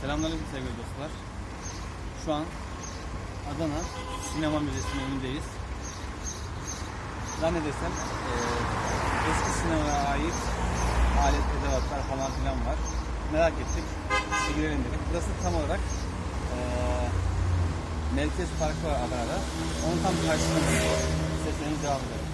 Selamünaleyküm sevgili dostlar. Şu an Adana Sinema Müzesi'nin önündeyiz. Zannedersem eee eski sinemaya ait alet edevatlar falan filan var. Merak ettik. Bir girelim dedik. Burası tam olarak eee Merkez Parkı var Adana'da. Onun tam karşısında seslerimiz devam edelim.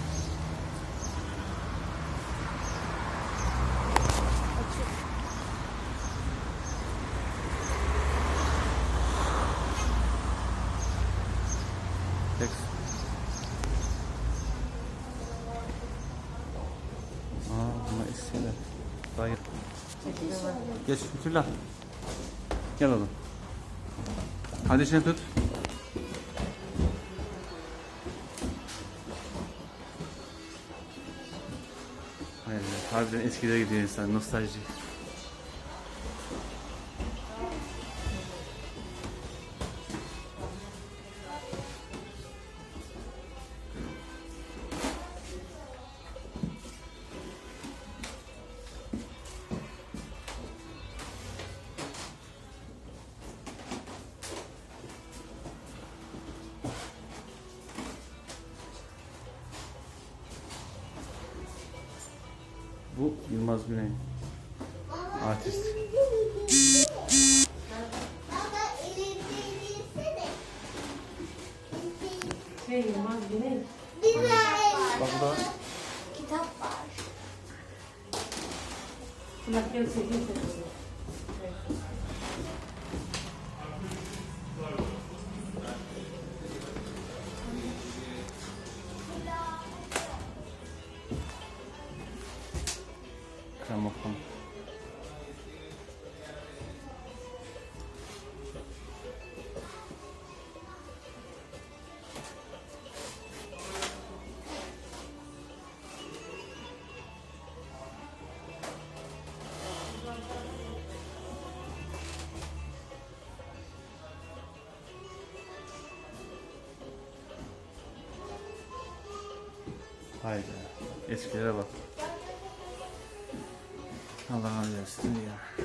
İstedim. Hayır. Geç Fethullah. Gel oğlum. İçine tut. Hayır, harbiden eskilere gidiyor insan, nostalji. Bu Yılmaz Güney. Artist. Şey Yılmaz Güney. Bak da kitap var. Kulak gel sekiz. gramofon. Haydi. Eskilere bak. Allah razı olsun ya.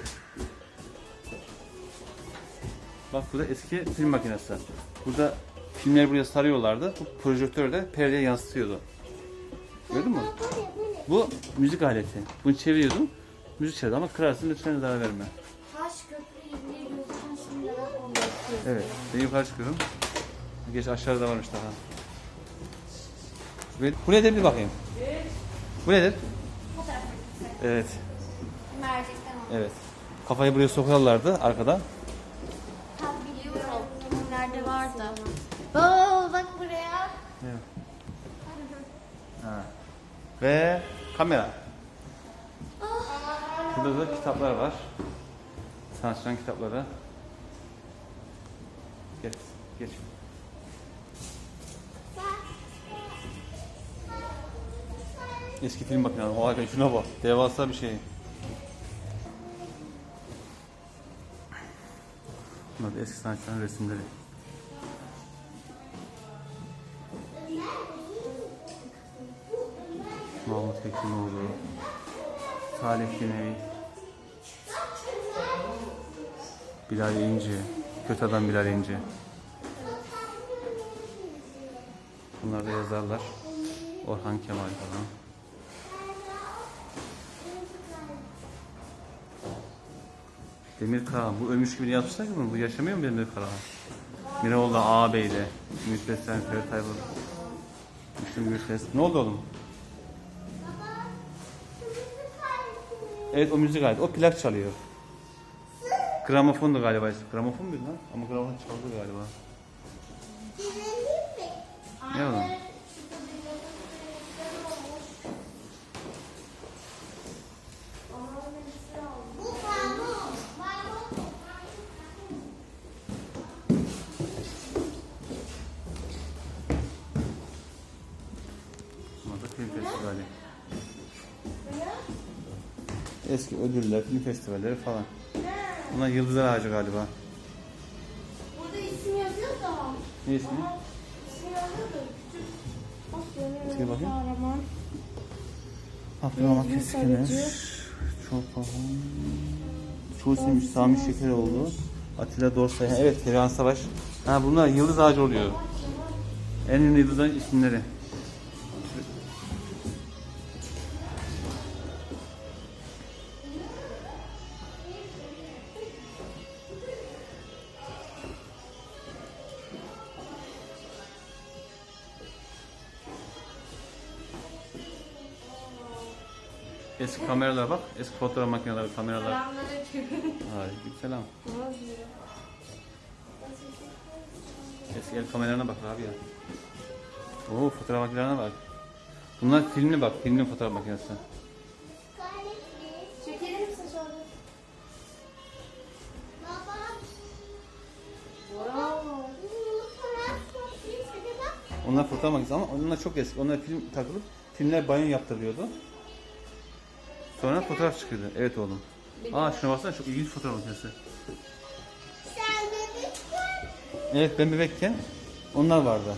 Bak burada eski film makinesi. Burada filmleri buraya sarıyorlardı. Bu projektör de perdeye yansıtıyordu. Gördün mü? Bu bu? Bu müzik aleti. Bunu çeviriyordun. Müzik çalıyordu ama kırarsın lütfen zarar verme. Taş köprü şimdi. Evet. Ben yukarı çıkıyorum. Geç aşağıda varmış daha. Bu nedir bir bakayım. Bu nedir? Evet. Evet. Kafayı buraya sokarlardı arkada. Tam biliyorum. Nerede vardı? Oo bak buraya. Evet. Ha. Ve kamera. Burada da kitaplar var. Sanatçıların kitapları. Geç, geç. Eski film makinesi. Oha be, şuna bak. Devasa bir şey. Da eski sanatçıların resimleri. Mahmut Hekimoğlu, Salih Güney, Bilal İnci, Kötü Adam Bilal İnci. Bunlar da yazarlar. Orhan Kemal falan. Demir Karahan. Bu ölmüş gibi yapmışlar ki bunu. Bu yaşamıyor mu Demir Karahan? Miroğlu ağabeydi. Ümit Besen, Ferit Tayfur. Müslüm Gürses. Ne oldu oğlum? Evet o müzik aleti. O plak çalıyor. Gramofondu galiba. Gramofon muydu lan? Ama gramofon çaldı galiba. Ne oğlum? Bu maymun. Maymun. Burada film festivali. Eski ödüller, film festivalleri falan. Bunlar Yıldızlar Ağacı galiba. Burada isim yazıyor da. Ne ismi? İsim yazıyor da küçük. Bak Sil bakayım. Çoğu isim Sami Şekeroğlu. Atilla Dorsay. Evet Perihan Savaş. Ha bunlar yıldız ağacı oluyor. En ünlü yıldızların isimleri. Eski kameralara bak. Eski fotoğraf makineleri, kameralar. Aleykümselam. Eski el kameralarına bak abi ya. Oo fotoğraf makinelerine bak. Bunlar filmli bak, filmli fotoğraf makinesi. Çekelim misin? Baba. Wow. Onlar fotoğraf makinesi ama onlar çok eski. Onlar film takılıp filmler banyo yaptırıyordu. Sonra fotoğraf çıkıyordu. Evet oğlum. Aa şuna baksana çok ilginç fotoğraf makinesi. Sen bebeksin. Evet ben bebekken onlar vardı.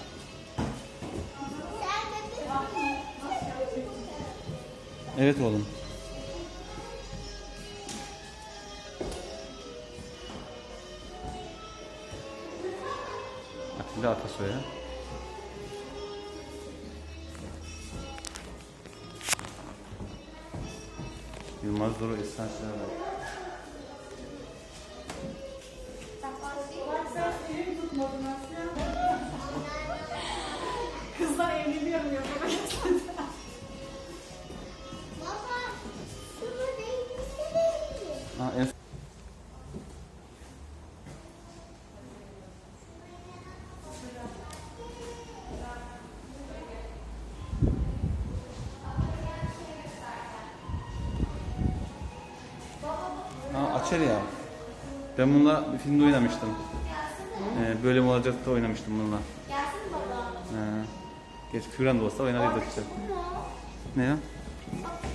Evet oğlum. Atilla Atasoy'a. Yılmaz Duru Esençler var. Kızlar evleniyor mu yapamayız? Açar ya. Ben bununla bir filmde oynamıştım. Ee, böyle mi olacak da oynamıştım bununla. Ee, geç Küren de olsa oynardık işte. Ne ya?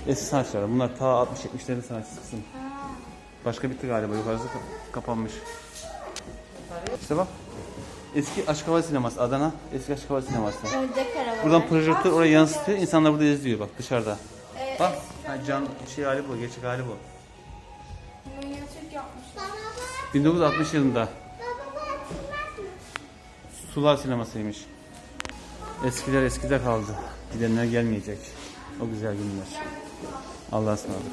Eski sanatçılar. Bunlar ta 60-70'lerin sanatçısı kızım. Başka bitti galiba. Yukarısı ka- kapanmış. İşte bak. Eski Açık Hava Sineması. Adana eski Açık Hava Sineması. Buradan projektör oraya yansıtıyor. İnsanlar burada izliyor bak dışarıda. Bak. Ha, can şey hali bu. Gerçek hali bu. Minyatür yapmışlar. Baba bak. 1960 yılında? Sular sinemasıymış. Eskiler eskide kaldı. Gidenler gelmeyecek. O güzel günler. Allah'a ısmarladık.